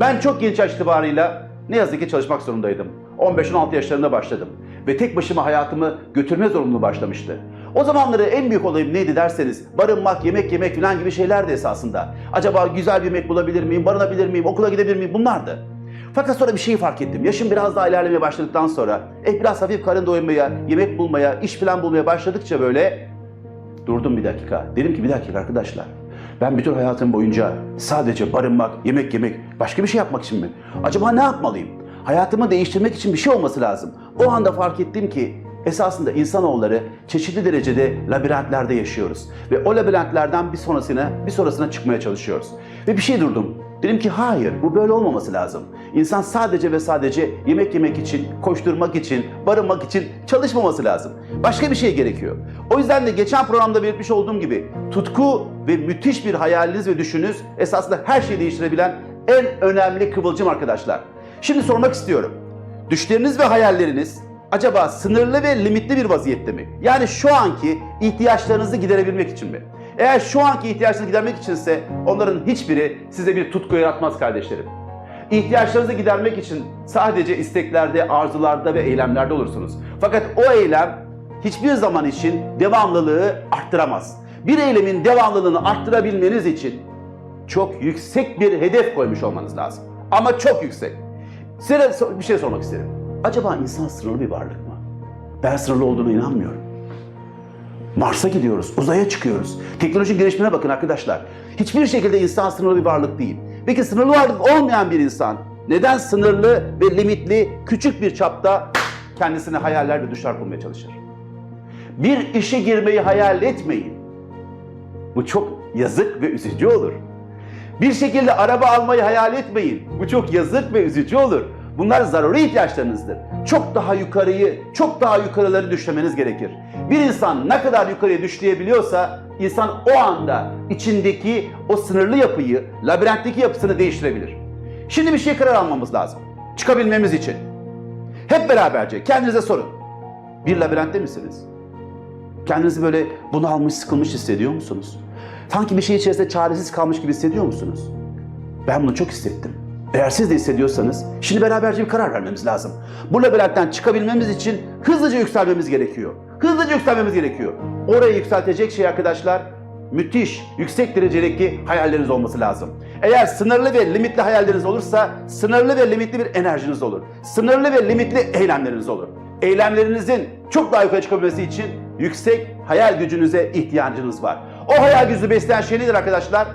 Ben çok genç yaş itibarıyla ne yazık ki çalışmak zorundaydım. 15-16 yaşlarında başladım ve tek başıma hayatımı götürme zorunluluğu başlamıştı. O zamanları en büyük olayım neydi derseniz barınmak, yemek yemek falan gibi şeylerdi esasında. Acaba güzel bir yemek bulabilir miyim, barınabilir miyim, okula gidebilir miyim bunlardı. Fakat sonra bir şeyi fark ettim. Yaşım biraz daha ilerlemeye başladıktan sonra eh biraz hafif karın doyurmaya, yemek bulmaya, iş falan bulmaya başladıkça böyle durdum bir dakika. Dedim ki bir dakika arkadaşlar. Ben bütün hayatım boyunca sadece barınmak, yemek yemek, başka bir şey yapmak için mi? Acaba ne yapmalıyım? Hayatımı değiştirmek için bir şey olması lazım. O anda fark ettim ki esasında insanoğulları çeşitli derecede labirentlerde yaşıyoruz. Ve o labirentlerden bir sonrasına, bir sonrasına çıkmaya çalışıyoruz. Ve bir şey durdum. Dedim ki hayır bu böyle olmaması lazım. İnsan sadece ve sadece yemek yemek için, koşturmak için, barınmak için çalışmaması lazım. Başka bir şey gerekiyor. O yüzden de geçen programda belirtmiş olduğum gibi tutku ve müthiş bir hayaliniz ve düşününüz esasında her şeyi değiştirebilen en önemli kıvılcım arkadaşlar. Şimdi sormak istiyorum. Düşleriniz ve hayalleriniz acaba sınırlı ve limitli bir vaziyette mi? Yani şu anki ihtiyaçlarınızı giderebilmek için mi? Eğer şu anki ihtiyaçlarınızı gidermek içinse onların hiçbiri size bir tutku yaratmaz kardeşlerim. İhtiyaçlarınızı gidermek için sadece isteklerde, arzularda ve eylemlerde olursunuz. Fakat o eylem hiçbir zaman için devamlılığı arttıramaz. Bir eylemin devamlılığını arttırabilmeniz için çok yüksek bir hedef koymuş olmanız lazım. Ama çok yüksek. Size bir şey sormak isterim. Acaba insan sınırlı bir varlık mı? Ben sınırlı olduğuna inanmıyorum. Mars'a gidiyoruz, uzaya çıkıyoruz. Teknoloji gelişimine bakın arkadaşlar. Hiçbir şekilde insan sınırlı bir varlık değil. Peki sınırlı varlık olmayan bir insan neden sınırlı ve limitli küçük bir çapta kendisine hayaller ve düşler kurmaya çalışır? Bir işe girmeyi hayal etmeyin. Bu çok yazık ve üzücü olur. Bir şekilde araba almayı hayal etmeyin. Bu çok yazık ve üzücü olur. Bunlar zaruri ihtiyaçlarınızdır. Çok daha yukarıyı, çok daha yukarıları düşlemeniz gerekir. Bir insan ne kadar yukarıya düşleyebiliyorsa insan o anda içindeki o sınırlı yapıyı, labirentteki yapısını değiştirebilir. Şimdi bir şey karar almamız lazım. Çıkabilmemiz için. Hep beraberce kendinize sorun. Bir labirentte misiniz? Kendinizi böyle bunalmış, sıkılmış hissediyor musunuz? Sanki bir şey içerisinde çaresiz kalmış gibi hissediyor musunuz? Ben bunu çok hissettim. Eğer siz de hissediyorsanız şimdi beraberce bir karar vermemiz lazım. Bu labirentten çıkabilmemiz için hızlıca yükselmemiz gerekiyor. Hızlıca yükselmemiz gerekiyor. Orayı yükseltecek şey arkadaşlar müthiş, yüksek derecedeki hayalleriniz olması lazım. Eğer sınırlı ve limitli hayalleriniz olursa sınırlı ve limitli bir enerjiniz olur. Sınırlı ve limitli eylemleriniz olur. Eylemlerinizin çok daha yukarı çıkabilmesi için yüksek hayal gücünüze ihtiyacınız var. O hayal gücünü besleyen şey nedir arkadaşlar?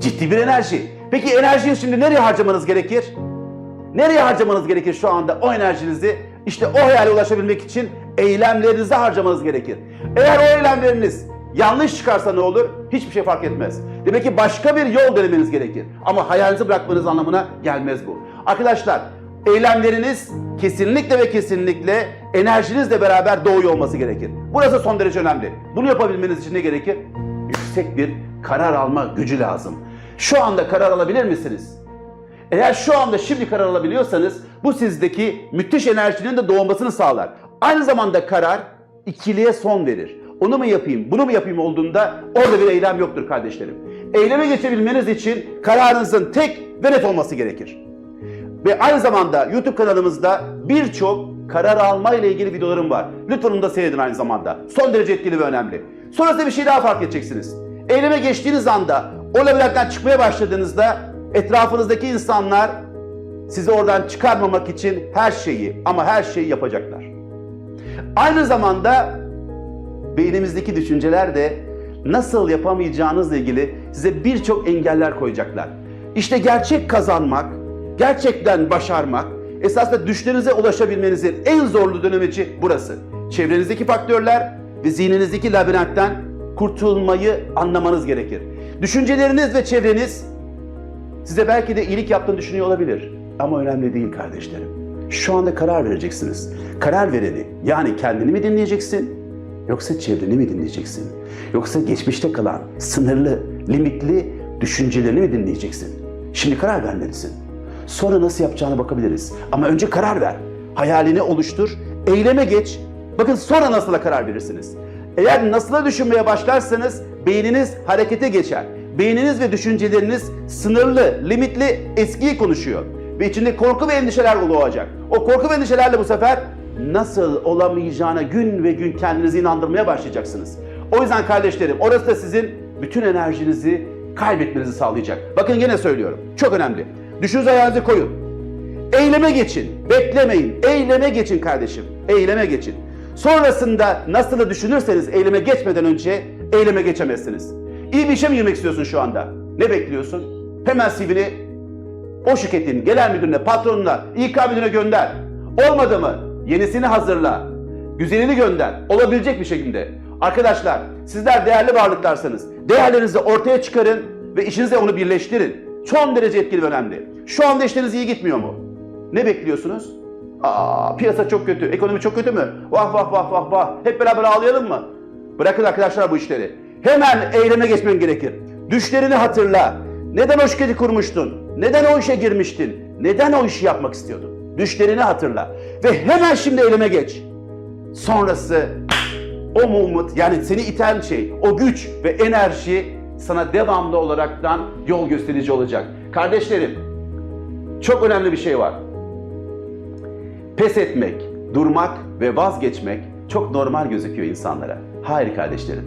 Ciddi bir enerji. Peki enerjiyi şimdi nereye harcamanız gerekir? Nereye harcamanız gerekir şu anda o enerjinizi? İşte o hayale ulaşabilmek için eylemlerinizi harcamanız gerekir. Eğer o eylemleriniz yanlış çıkarsa ne olur? Hiçbir şey fark etmez. Demek ki başka bir yol denemeniz gerekir. Ama hayalinizi bırakmanız anlamına gelmez bu. Arkadaşlar eylemleriniz kesinlikle ve kesinlikle enerjinizle beraber doğuyor olması gerekir. Burası son derece önemli. Bunu yapabilmeniz için ne gerekir? Yüksek bir karar alma gücü lazım. Şu anda karar alabilir misiniz? Eğer şu anda şimdi karar alabiliyorsanız bu sizdeki müthiş enerjinin de doğmasını sağlar. Aynı zamanda karar ikiliye son verir. Onu mu yapayım, bunu mu yapayım olduğunda orada bir eylem yoktur kardeşlerim. Eyleme geçebilmeniz için kararınızın tek ve net olması gerekir. Ve aynı zamanda YouTube kanalımızda birçok karar alma ile ilgili videolarım var. Lütfen onu da seyredin aynı zamanda. Son derece etkili ve önemli. Sonrasında bir şey daha fark edeceksiniz. Eyleme geçtiğiniz anda, o labirentten çıkmaya başladığınızda etrafınızdaki insanlar sizi oradan çıkarmamak için her şeyi ama her şeyi yapacaklar. Aynı zamanda beynimizdeki düşünceler de nasıl yapamayacağınızla ilgili size birçok engeller koyacaklar. İşte gerçek kazanmak, gerçekten başarmak, esasında düşlerinize ulaşabilmenizin en zorlu dönemici burası. Çevrenizdeki faktörler ve zihninizdeki labirentten kurtulmayı anlamanız gerekir. Düşünceleriniz ve çevreniz size belki de iyilik yaptığını düşünüyor olabilir. Ama önemli değil kardeşlerim. Şu anda karar vereceksiniz. Karar vereni yani kendini mi dinleyeceksin yoksa çevreni mi dinleyeceksin? Yoksa geçmişte kalan sınırlı, limitli düşüncelerini mi dinleyeceksin? Şimdi karar vermelisin. Sonra nasıl yapacağına bakabiliriz. Ama önce karar ver. Hayalini oluştur, eyleme geç. Bakın sonra nasıla karar verirsiniz. Eğer nasıla düşünmeye başlarsanız beyniniz harekete geçer. beyniniz ve düşünceleriniz sınırlı, limitli, eskiyi konuşuyor. Ve içinde korku ve endişeler doğacak. O korku ve endişelerle bu sefer nasıl olamayacağına gün ve gün kendinizi inandırmaya başlayacaksınız. O yüzden kardeşlerim orası da sizin bütün enerjinizi kaybetmenizi sağlayacak. Bakın yine söylüyorum. Çok önemli. Düşünüz ayağınızı koyun. Eyleme geçin. Beklemeyin. Eyleme geçin kardeşim. Eyleme geçin. Sonrasında nasıl düşünürseniz eyleme geçmeden önce eyleme geçemezsiniz. İyi bir işe mi girmek istiyorsun şu anda? Ne bekliyorsun? Hemen CV'ni o şirketin genel müdürüne, patronuna, İK müdürüne gönder. Olmadı mı? Yenisini hazırla. Güzelini gönder. Olabilecek bir şekilde. Arkadaşlar sizler değerli varlıklarsanız değerlerinizi ortaya çıkarın ve işinize onu birleştirin. Son derece etkili ve önemli. Şu anda işleriniz iyi gitmiyor mu? Ne bekliyorsunuz? Aa, piyasa çok kötü, ekonomi çok kötü mü? Vah vah vah vah vah. Hep beraber ağlayalım mı? Bırakın arkadaşlar bu işleri. Hemen eyleme geçmen gerekir. Düşlerini hatırla. Neden o şirketi kurmuştun? Neden o işe girmiştin? Neden o işi yapmak istiyordun? Düşlerini hatırla. Ve hemen şimdi eyleme geç. Sonrası o moment yani seni iten şey, o güç ve enerji sana devamlı olaraktan yol gösterici olacak. Kardeşlerim, çok önemli bir şey var. Pes etmek, durmak ve vazgeçmek çok normal gözüküyor insanlara. Hayır kardeşlerim.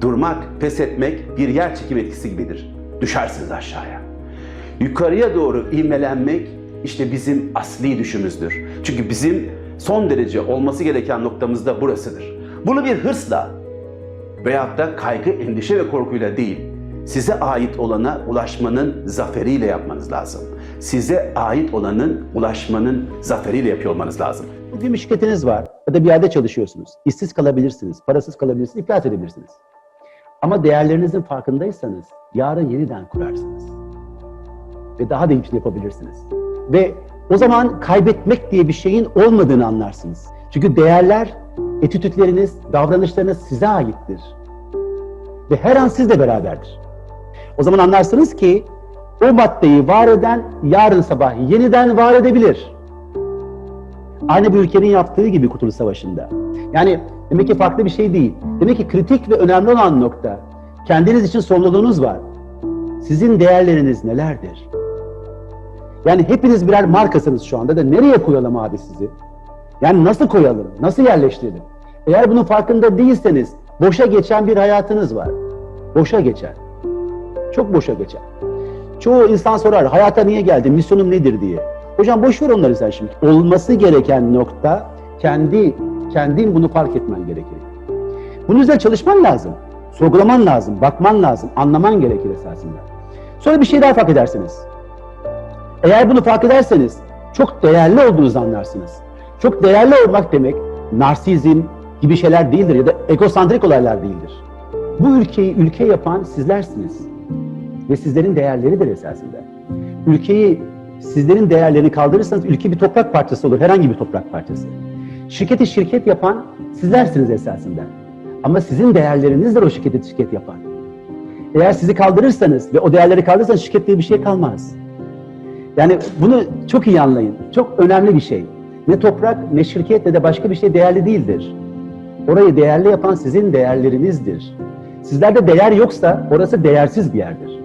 Durmak, pes etmek bir yer çekim etkisi gibidir. Düşersiniz aşağıya. Yukarıya doğru ivmelenmek işte bizim asli düşümüzdür. Çünkü bizim son derece olması gereken noktamız da burasıdır. Bunu bir hırsla veyahut da kaygı, endişe ve korkuyla değil, size ait olana ulaşmanın zaferiyle yapmanız lazım. Size ait olanın ulaşmanın zaferiyle yapıyor olmanız lazım. Bir şirketiniz var ya da bir yerde çalışıyorsunuz. İşsiz kalabilirsiniz, parasız kalabilirsiniz, iflas edebilirsiniz. Ama değerlerinizin farkındaysanız yarın yeniden kurarsınız. Ve daha da iyisini yapabilirsiniz. Ve o zaman kaybetmek diye bir şeyin olmadığını anlarsınız. Çünkü değerler, etütütleriniz, davranışlarınız size aittir. Ve her an sizle beraberdir. O zaman anlarsınız ki o maddeyi var eden yarın sabah yeniden var edebilir. Aynı bu ülkenin yaptığı gibi Kurtuluş Savaşı'nda. Yani demek ki farklı bir şey değil. Demek ki kritik ve önemli olan nokta kendiniz için sorumluluğunuz var. Sizin değerleriniz nelerdir? Yani hepiniz birer markasınız şu anda da nereye koyalım abi sizi? Yani nasıl koyalım? Nasıl yerleştirelim? Eğer bunun farkında değilseniz boşa geçen bir hayatınız var. Boşa geçer. Çok boşa geçer. Çoğu insan sorar hayata niye geldin, misyonum nedir diye. Hocam boş ver onları sen şimdi. Olması gereken nokta kendi kendin bunu fark etmen gerekir. Bunun üzerine çalışman lazım. Sorgulaman lazım, bakman lazım, anlaman gerekir esasında. Sonra bir şey daha fark edersiniz. Eğer bunu fark ederseniz çok değerli olduğunuzu anlarsınız. Çok değerli olmak demek narsizm gibi şeyler değildir ya da egosantrik olaylar değildir. Bu ülkeyi ülke yapan sizlersiniz. Ve sizlerin değerleridir esasında. Ülkeyi sizlerin değerlerini kaldırırsanız ülke bir toprak parçası olur. Herhangi bir toprak parçası. Şirketi şirket yapan sizlersiniz esasında. Ama sizin değerlerinizdir o şirketi şirket yapan. Eğer sizi kaldırırsanız ve o değerleri kaldırırsanız şirket diye bir şey kalmaz. Yani bunu çok iyi anlayın. Çok önemli bir şey. Ne toprak, ne şirket ne de başka bir şey değerli değildir. Orayı değerli yapan sizin değerlerinizdir. Sizlerde değer yoksa orası değersiz bir yerdir.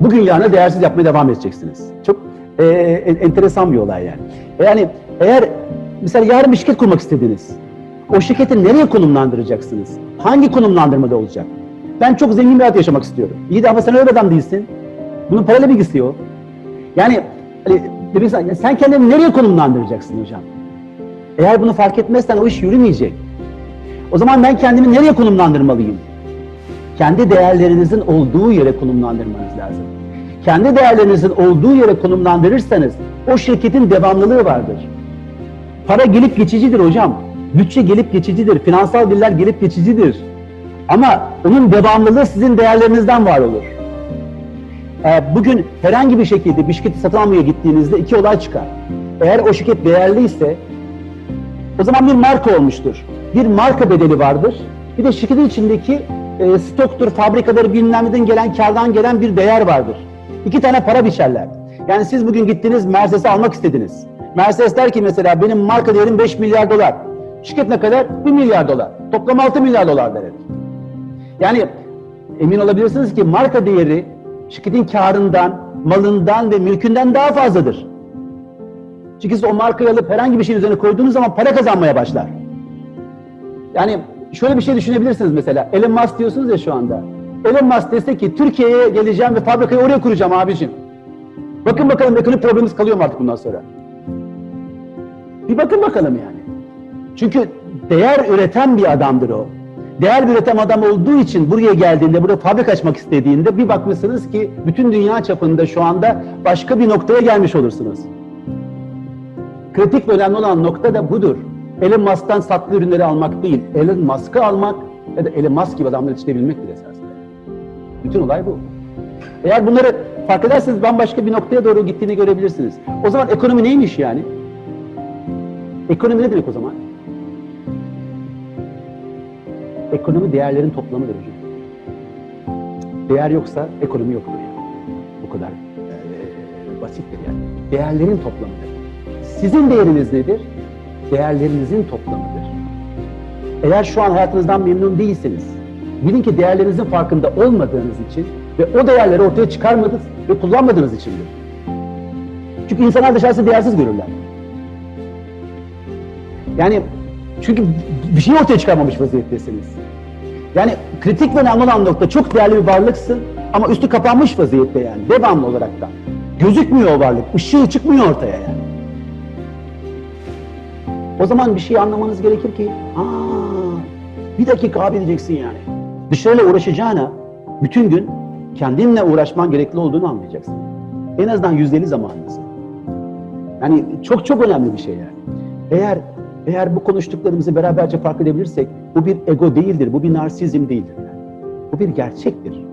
Bugün yarına değersiz yapmaya devam edeceksiniz. Çok e, en- enteresan bir olay yani. Yani eğer mesela yarın bir şirket kurmak istediniz. O şirketi nereye konumlandıracaksınız? Hangi konumlandırmada olacak? Ben çok zengin bir hayat yaşamak istiyorum. İyi de ama sen öyle adam değilsin. Bunun parayla bilgisi yok. Yani hani, sen kendini nereye konumlandıracaksın hocam? Eğer bunu fark etmezsen o iş yürümeyecek. O zaman ben kendimi nereye konumlandırmalıyım? Kendi değerlerinizin olduğu yere konumlandırmanız lazım. Kendi değerlerinizin olduğu yere konumlandırırsanız o şirketin devamlılığı vardır. Para gelip geçicidir hocam. Bütçe gelip geçicidir. Finansal birler gelip geçicidir. Ama onun devamlılığı sizin değerlerinizden var olur. Ee, Bugün herhangi bir şekilde bir şirketi satın almaya gittiğinizde iki olay çıkar. Eğer o şirket değerliyse o zaman bir marka olmuştur. Bir marka bedeli vardır. Bir de şirketin içindeki e, stoktur, fabrikaları bilmem gelen, kardan gelen bir değer vardır. İki tane para biçerler. Yani siz bugün gittiniz Mercedes'i almak istediniz. Mercedes der ki mesela benim marka değerim 5 milyar dolar. Şirket ne kadar? 1 milyar dolar. Toplam 6 milyar dolar der. Yani emin olabilirsiniz ki marka değeri şirketin karından, malından ve mülkünden daha fazladır. Çünkü siz o markayı alıp herhangi bir şeyin üzerine koyduğunuz zaman para kazanmaya başlar. Yani şöyle bir şey düşünebilirsiniz mesela. Elon Musk diyorsunuz ya şu anda. Elon Musk dese ki Türkiye'ye geleceğim ve fabrikayı oraya kuracağım abicim. Bakın bakalım ekonomik problemimiz kalıyor mu artık bundan sonra? Bir bakın bakalım yani. Çünkü değer üreten bir adamdır o. Değer üreten adam olduğu için buraya geldiğinde, burada fabrika açmak istediğinde bir bakmışsınız ki bütün dünya çapında şu anda başka bir noktaya gelmiş olursunuz. Kritik ve önemli olan nokta da budur. Elon Musk'tan sattığı ürünleri almak değil, Elon Musk'ı almak ya da Elon Musk gibi adamları yetiştirebilmektir esasında. Bütün olay bu. Eğer bunları fark ederseniz bambaşka bir noktaya doğru gittiğini görebilirsiniz. O zaman ekonomi neymiş yani? Ekonomi ne demek o zaman? Ekonomi değerlerin toplamıdır hocam. Değer yoksa ekonomi yoktur yani. Bu kadar eee, basittir yani. Değerlerin toplamıdır. Sizin değeriniz nedir? Değerlerinizin toplamıdır. Eğer şu an hayatınızdan memnun değilseniz, bilin ki değerlerinizin farkında olmadığınız için ve o değerleri ortaya çıkarmadınız ve kullanmadığınız içindir. Çünkü insanlar dışarısı değersiz görürler. Yani çünkü bir şey ortaya çıkarmamış vaziyettesiniz. Yani kritik ve önemli olan nokta çok değerli bir varlıksın ama üstü kapanmış vaziyette yani devamlı olarak da. Gözükmüyor o varlık, ışığı çıkmıyor ortaya yani. O zaman bir şey anlamanız gerekir ki, aa, bir dakika abi diyeceksin yani. Dışarıyla uğraşacağına bütün gün kendinle uğraşman gerekli olduğunu anlayacaksın. En azından yüzde elli zamanınızı. Yani çok çok önemli bir şey yani. Eğer eğer bu konuştuklarımızı beraberce fark edebilirsek bu bir ego değildir, bu bir narsizm değildir. Yani. Bu bir gerçektir.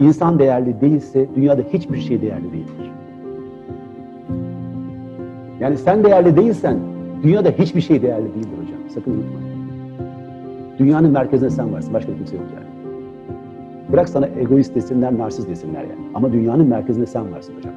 İnsan değerli değilse dünyada hiçbir şey değerli değildir. Yani sen değerli değilsen dünyada hiçbir şey değerli değildir hocam. Sakın unutmayın. Dünyanın merkezinde sen varsın, başka kimse yok yani. Bırak sana egoist desinler, narsist desinler yani. Ama dünyanın merkezinde sen varsın hocam.